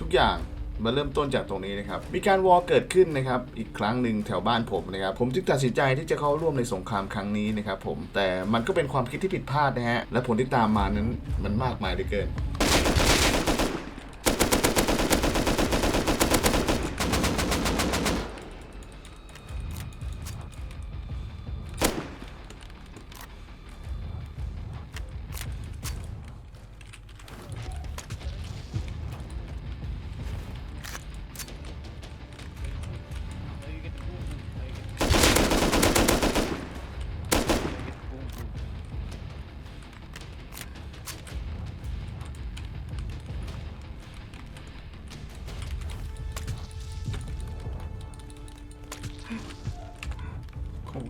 ทุกอย่างมาเริ่มต้นจากตรงนี้นะครับ มีการวอลเกิดขึ้นนะครับ อีกครั้งหนึ่งแถวบ้านผมนะครับ ผมจึงตัดสินใจที่จะเข้าร่วมในสงครามครั้งนี้นะครับผม แต่มันก็เป็นความคิดที่ผิดพลาดนะฮะ และผลที่ตามมานั้นมันมากมายเหลือเกิน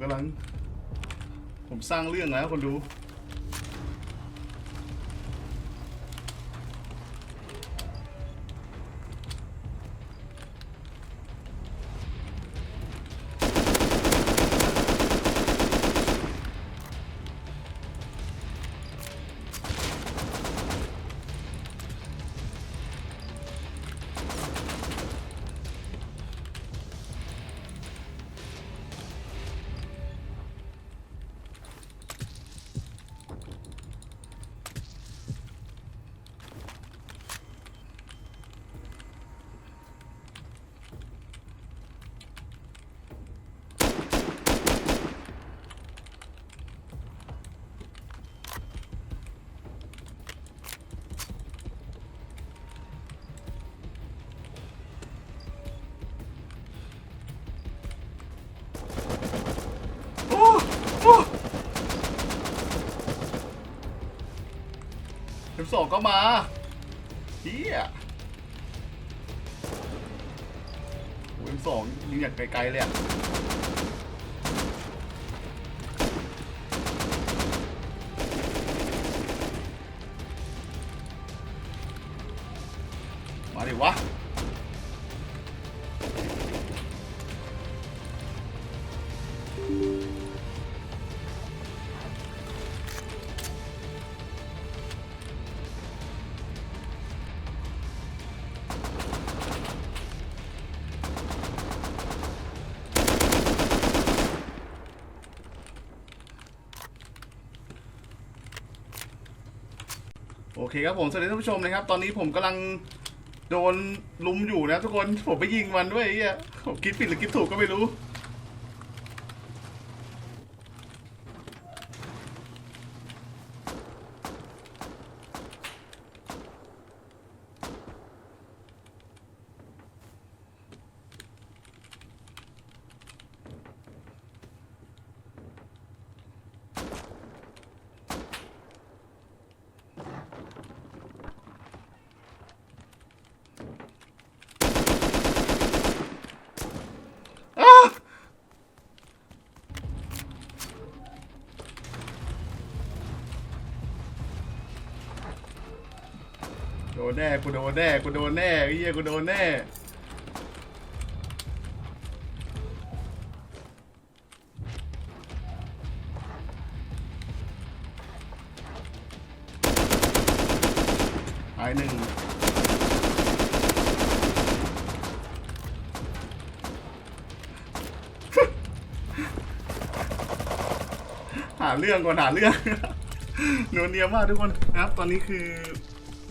กำลัง ผมสร้างเรื่องแล้วคนดู สองก็มาเฮียโอ้มสองยิงอย่างไกลๆเลยอะ เคครับผมสวัสดีท่านผู้ชมนะครับ ตอนนี้ผมกำลังโดนลุมอยู่นะทุกคนผมไปยิงมันด้วยไอ้เหี้ยผมคิดผิดหรือคิดถูกก็ไม่รู้ นแน่กูโดนแน่กูโดนแน่เหี้ยกูโดนแน่ตายหนึ่งหาเรื่องก่อนหาเรื่องหนูเนียมากทุกคนนะครับ ตอนนี้คือ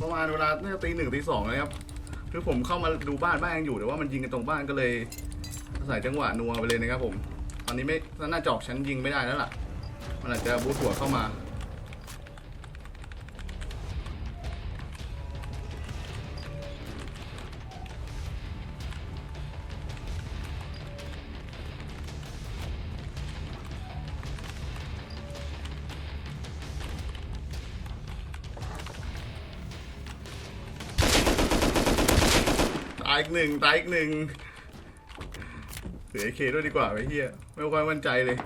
ประมาณเวลาน่าจะตีหนึ่งตีสองนะครับคือผมเข้ามาดูบ้านบ้านยังอยู่แต่ว่ามันยิงกันตรงบ้านก็เลยใส่จังหวะนัวไปเลยนะครับผม ตอนนี้ไม่น่าจะออกชั้นยิงไม่ได้แล้วล่ะ มันอาจจะบูทหัวเข้ามา อีกหนึ่งตายอีกหนึ่งเสียเคด้วยดีกว่าไอ้เหี้ยไม่ค่อยมั่นใจเลย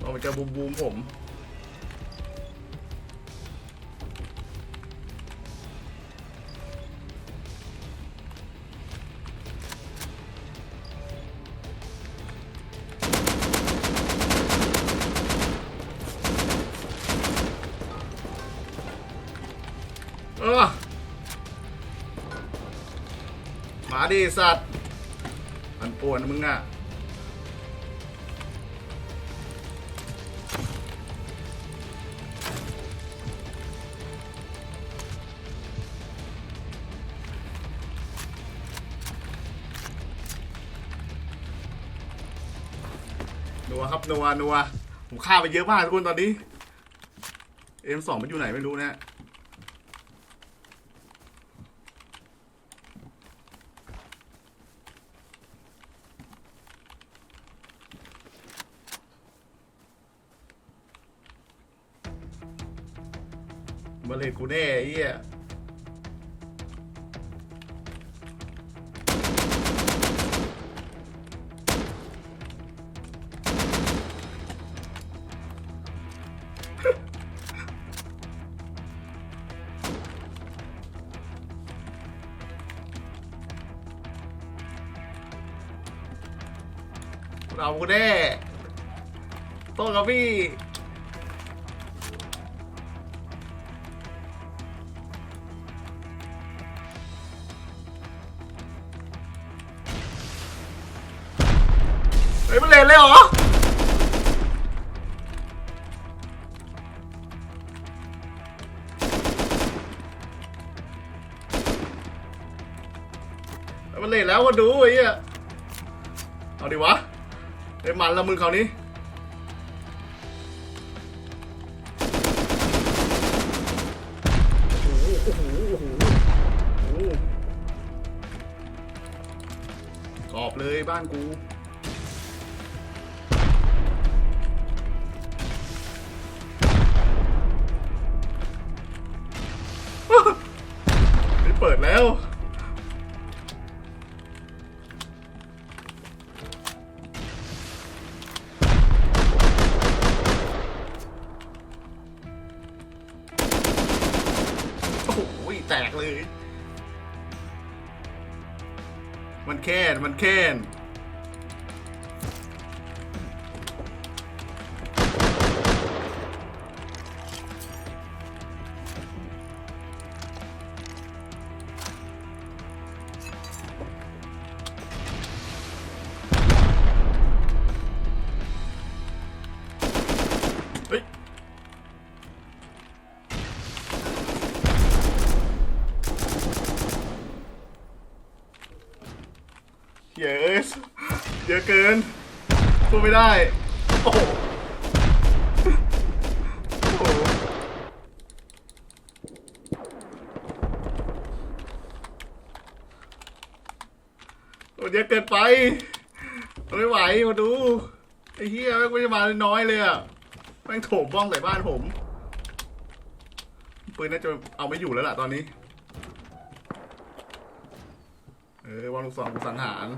ตเอาไปเจอบูมบูมผม ดิสัตว์มันป่วนมึงอะนัวครับนัวนัวผมฆ่าไปเยอะมากทุกคนตอนนี้เอ็มสองมันอยู่ไหนไม่รู้นะ มาเลยกูแน่ไอ้เหี้ยเรากูแน่โต้กับพี่ เฮ้ยมันเลยเหรอ มันเลนแล้วก็ดูไอ้เหี้ยเอาดิวะไอ้มันละมึงเขาวนี้กรอบเลยบ้านกู ค้ เยอะเกินพูดไม่ได้ โอ้โหโอ้โหโอ้เยอะเกินไปไม่ไหวมาดูไอ้เหี้ยแม่งไม่ได้มาน้อยเลยอะแม่งโถมบ้องใส่บ้านผมปืนน่าจะเอาไม่อยู่แล้วล่ะตอนนี้ เออวางลูกศรกูสังหาร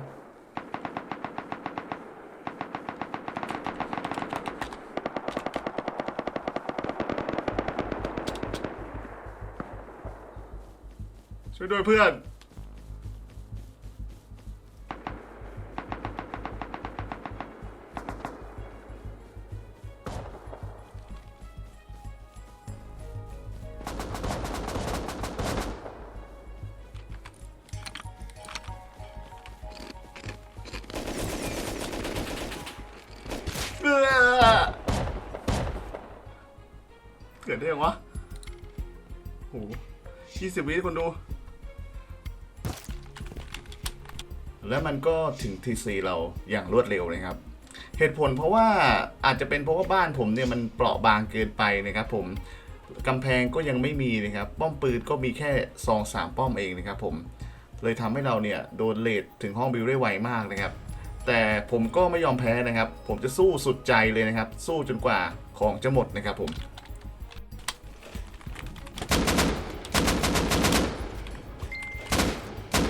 ช่วยด้วยเพื่อน เอื้อเกิดได้ยังวะโหยี่สิบวิคนดู แล้วมันก็ถึงทีซีเราอย่างรวดเร็วนะครับ เหตุผลเพราะว่าอาจจะเป็นเพราะว่าบ้านผมเนี่ยมันเปราะบางเกินไปนะครับ ผมกำแพงก็ยังไม่มีนะครับ ป้อมปืนก็มีแค่ซองสามป้อมเองนะครับ ผมเลยทำให้เราเนี่ยโดนเลทถึงห้องบิวได้ไวมากนะครับ แต่ผมก็ไม่ยอมแพ้นะครับ ผมจะสู้สุดใจเลยนะครับ สู้จนกว่าของจะหมดนะครับผม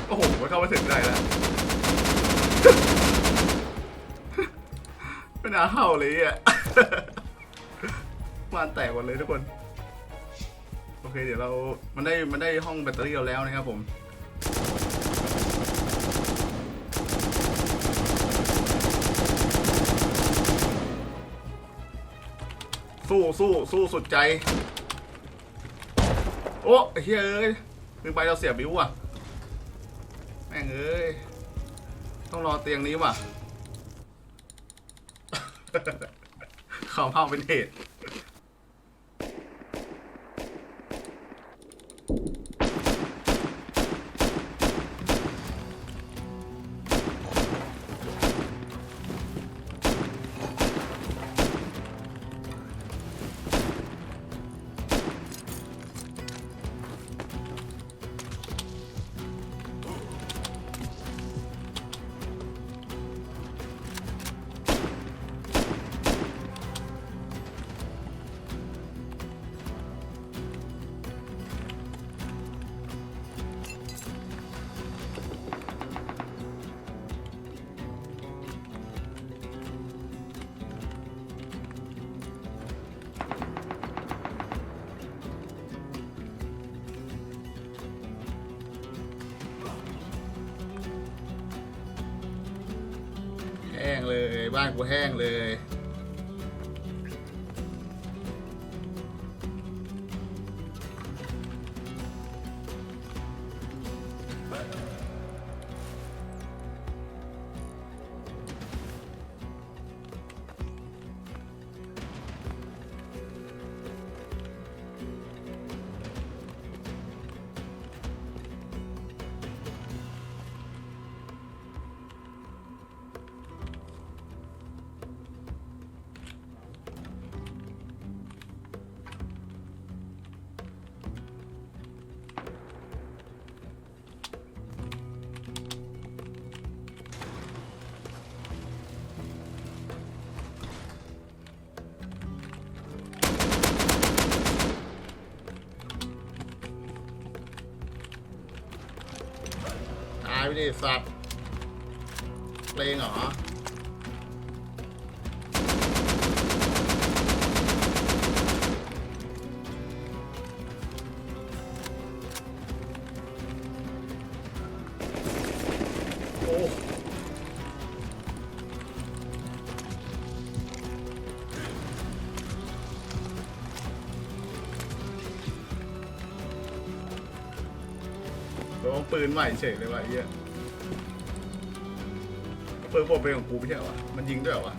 โอ้โหไม่เข้ามาถึงได้แล้ว ไม่น่าเข้าเลยอะบ้านแตกหมดเลยทุกคน โอเค เดี๋ยวเรา มันได้ มันได้ห้องแบตเตอรี่เราแล้วนะครับผม สู้สู้สู้สุดใจ โอ้ไอ้เฮ้ยเอ้ยมึงไปเราเสียบิวอะ แม่งเอ้ย ต้องรอเตียงนี้ว่ะ ข่าวเผาเป็นเหตุ งเลย บ้านกูแห้งเลย ดิสัตว์เพลงเหรอโอ้โดนปืนใหม่เฉยเลยว่ะเหี้ย ปืนผมเป็นของกูไม่ใช่เหรอวะมันยิงด้วยเหรอวะ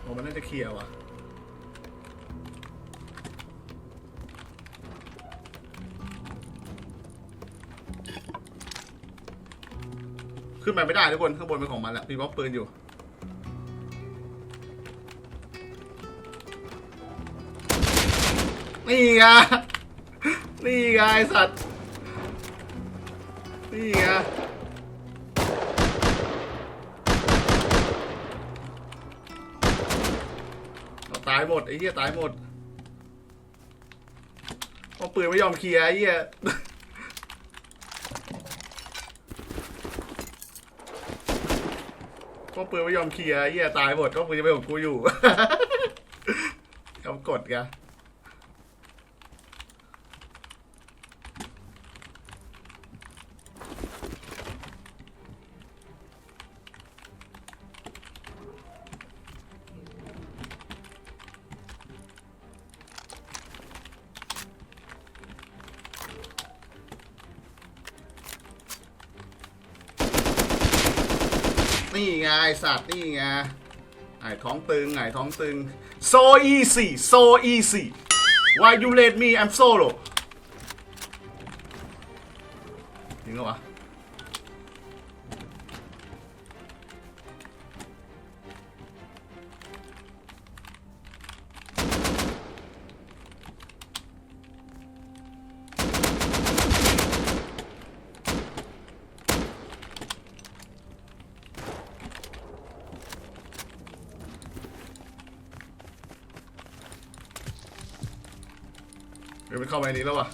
โอ้มันน่าจะเคลียร์ว่ะขึ้นไปไม่ได้ทุกคนข้างบนเป็นของมันแหละมีบล็อกปืนอยู่ นี่ไง นี่ไงสัตว์ นี่ไง ตายหมดไอ้เหี้ยตายหมดเพราปืนไม่ยอมเคลียร์ไอ้เหี้ยพราะปืนไม่ยอมเคลียร์ไอ้เหี้ยตายหมดก็ปืนจะเป็นของกูอยู่กำกดไงนี่ สัตว์นี่ไงไอ้ท้องตึงไอ้ท้องตึง so easy so easy why you let me I'm solo จริงเหรอวะ เดี๋ยวมันเข้ามาในนี้แล้ววะ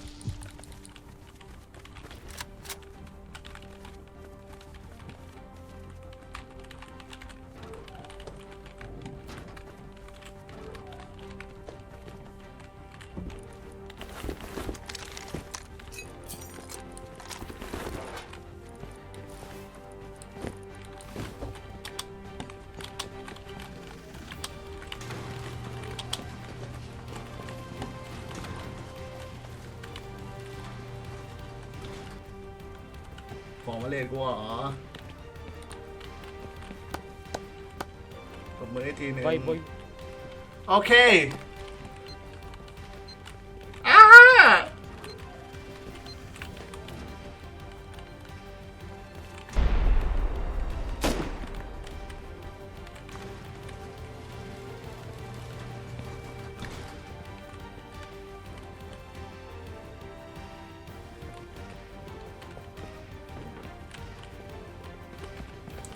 เลนกูเหรอตบมือให้ทีหนึงไปไปโอเค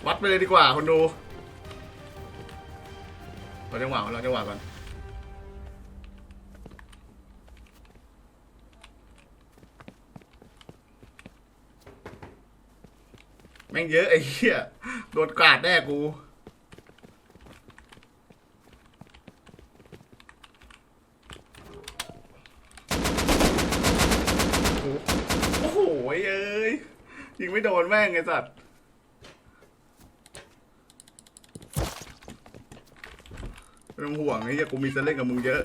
วัดไปเลยดีกว่าคนดูเราจังหวะเราจังหวะก่อนแม่งเยอะไอ้เหี้ยโดนกาดแน่กูโอ้โหเอ้ยยิงไม่โดนแม่งไอ้สัตว์ ไม่ต้องห่วงไอ้เหี้ยกูมีจะเล่นกับมึงเยอะ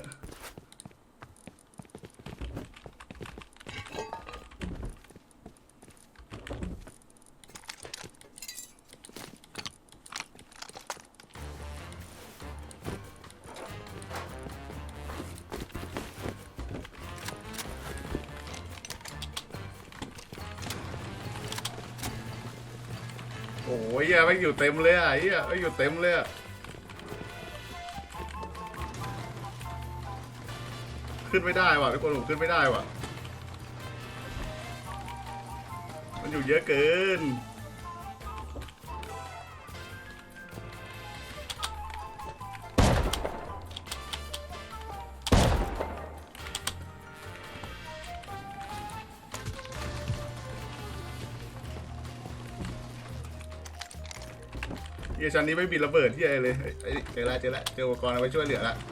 โอ้ยเหี้ยไม่งอยู่เต็มเลยอะไอ้เหี้ยไม่งอยู่เต็มเลยอะ ขึ้นไม่ได้ว่ะทุกคนผมขึ้นไม่ได้ว่ะ มันอยู่เยอะเกิน เยชั้นนี้ไม่มีระเบิดที่อะไรเลยเอ้ยเอ้ยเจอแล้วเจอแล้วเจออุปกรณ์เอาไว้ช่วยเหลือละโ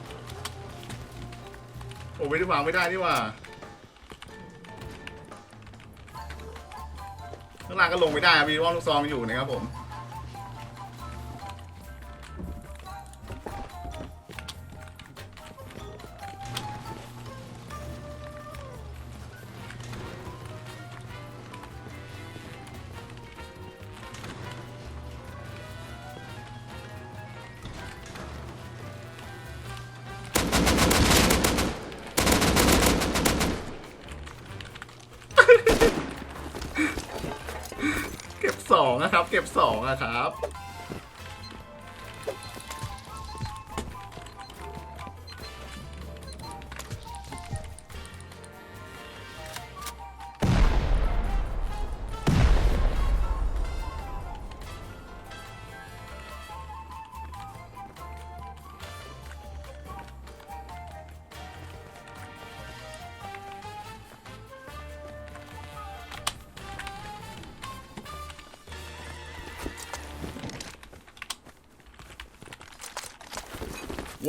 อ้ไม่ได้วางไม่ได้นี่ว่าข้างล่างก็ลงไม่ได้มีว่องลูกซองอยู่นะครับผม นะครับ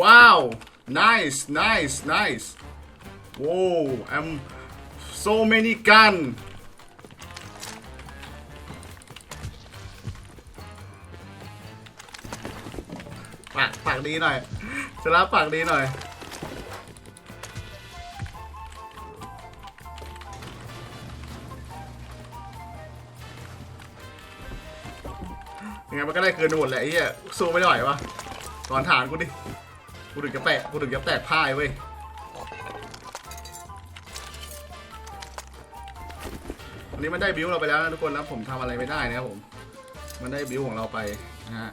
ว้าว nice nice nice whoa I'm so many gun ปากปากดีหน่อยสลับปากดีหน่อยยังไงมันก็ได้คืนหมดแหละไอ้เหี้ยสู้ไม่ไหววะก่อนฐานกูดิ กูถึงจะแตกกูถึงจะแตกพ่ายเว้ยวันนี้มันได้บิวเราไปแล้วนะทุกคนแล้วผมทำอะไรไม่ได้นะครับผม มันได้บิวของเราไปนะฮะ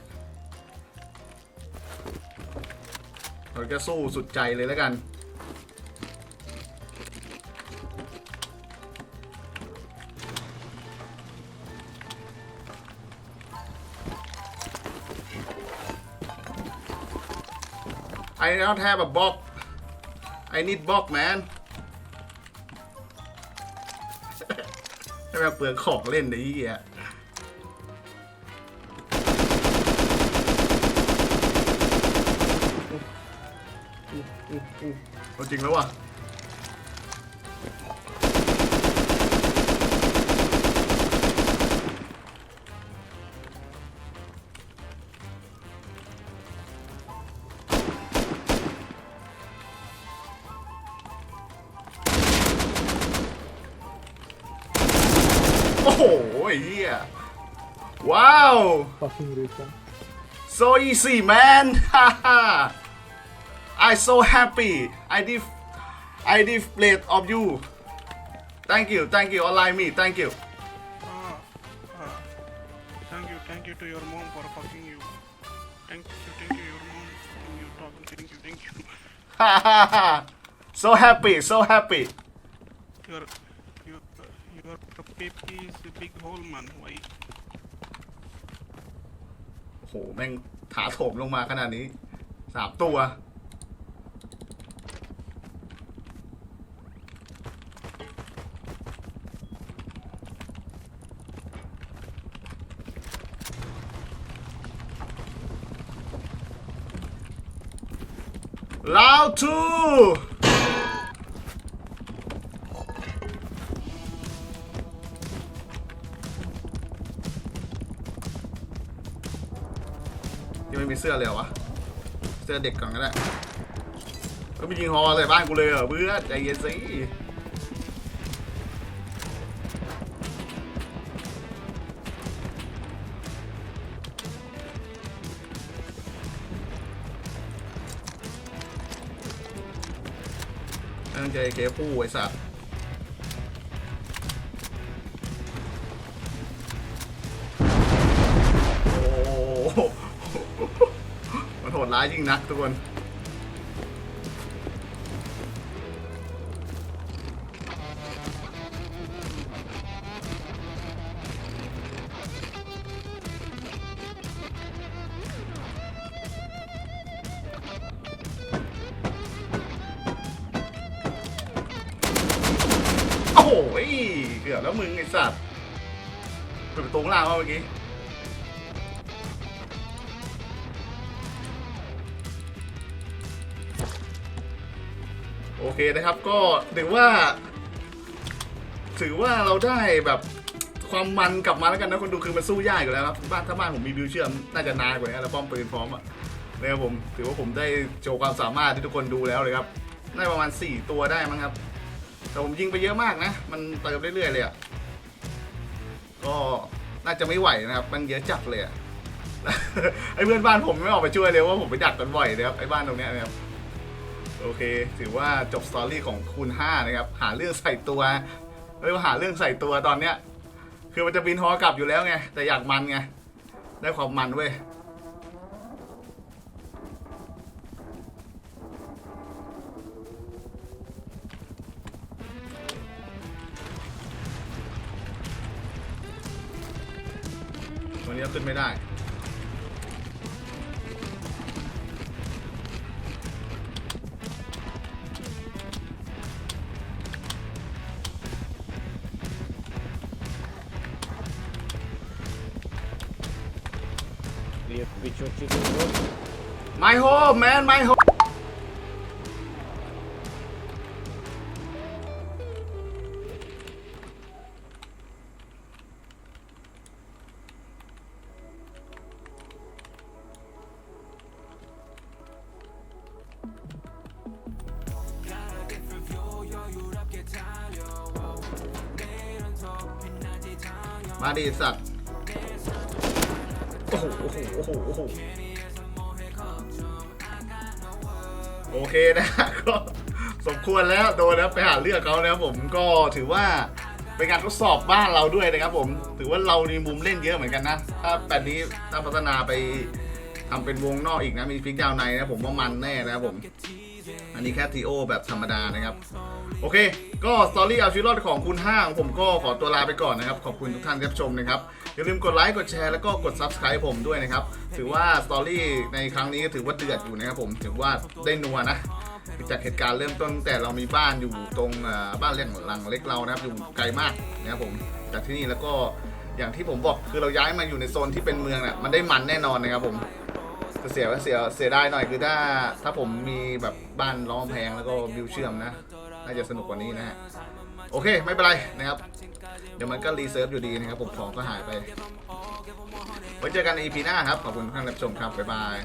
เราจะสู้สุดใจเลยแล้วกัน I don't have a box I need box man แำไมเปลืองของเล่นไอ้เอาจริงแล้ววะ Fucking Rika. So easy, man! Haha! I so happy. I did. I did plate of you. Thank you, thank you, online me, thank you. Uh, uh. Thank you, thank you to your mom for fucking you. Thank you, thank you, your mom. for fucking you, talking, thank you, thank you. Ha ha ha! So happy, so happy. Your, your, your papi is a big hole, man. Why? โห แม่งถาโถมลงมาขนาดนี้สามตัว Lao 2 เสื้อเลยเหรอวะ เสื้อเด็กก่อนก็ได้ก็มียิงฮอใส่บ้านกูเลยเหรอเพื่อนใจเย็นสิตั้งใจเคผู้ไอ้สัตว์ายยิ่งนักทุกคนโอ้โหเกือบแล้วมึงไอ้สัตว์เปิดประตูข้างล่างเมื่อกี้ อเคนะครับก็ถือว่า ถือว่าเราได้แบบความมันกลับมาแล้วกันนะคนดูคือมันสู้ยากอยู่แล้วครับบ้านถ้าบ้านผมมีบิวเชื่อมน่าจะนานกว่านี้แล้วป้อมปืนพร้อมอะนะครับผมถือว่าผมได้โชว์ความสามารถที่ทุกคนดูแล้วเลยครับได้ประมาณ 4 ตัวได้มั้งครับ แต่ผมยิงไปเยอะมากนะ มันเติมเรื่อยๆเลยอะก็น่าจะไม่ไหวนะครับ มันเยอะจัดเลยอะไอ้เพื่อนบ้านผมไม่ออกไปช่วยเลยว่าผมไปดักกันบ่อยเลยครับไอ้บ้านตรงเนี้ยนะครับ โอเค ถือว่าจบสตอรี่ของคูณ5นะครับ หาเรื่องใส่ตัวเรียกว่าหาเรื่องใส่ตัวตอนเนี้ย คือมันจะบินฮอกลับอยู่แล้วไง แต่อยากมันไง ได้ความมันเว้ยวันนี้ขึ้นไม่ได้ มาดิสัตว์ โอ้โห โอ้โห โอ้โห โอ้โห โอเคนะก็สมควรแล้วโดนแล้วไปหาเรื่องเขานะครับผมก็ถือว่าเป็นการทดสอบบ้านเราด้วยนะครับผม ถือว่าเรามีมุมเล่นเยอะเหมือนกันนะ ถ้าแบบนี้ถ้าพัฒนาไปทำเป็นวงนอกอีกนะ มีฟิกดาวในนะผมว่ามันแน่นะครับผม อันนี้แค่ทีโอแบบธรรมดานะครับ โอเค ก็สตอรี่เอาชีวิตรอดของคุณห้าของผมก็ขอตัวลาไปก่อนนะครับ ขอบคุณทุกท่านที่รับชมนะครับ อย่าลืมกดไลค์ กดแชร์ แล้วก็กด Subscribe ผมด้วยนะครับ ถือว่าสตอรี่ในครั้งนี้ก็ถือว่าเดือดอยู่นะครับผม ถือว่าได้นัวนะ จากเหตุการณ์เริ่มต้นแต่เรามีบ้านอยู่ตรงบ้านเลี้ยงหลังเล็กเรานะครับ อยู่ไกลมากนะครับผม จากที่นี่แล้วก็อย่างที่ผมบอกคือเราย้ายมาอยู่ในโซนที่เป็นเมืองน่ะ มันได้มันแน่นอนนะครับผมเสียเสียเสียได้หน่อยคือถ้าถ้าผมมีแบบบ้านล้อมแพงแล้วก็วิวเชื่อมนะ น่าจะสนุกกว่านี้นะฮะโอเคไม่เป็นไรนะครับ เดี๋ยวมันก็รีเซิร์ฟอยู่ดีนะครับผมของก็หายไป ไว้เจอกันใน EP หน้าครับ ขอบคุณทุกท่านรับชมครับ บ๊ายบาย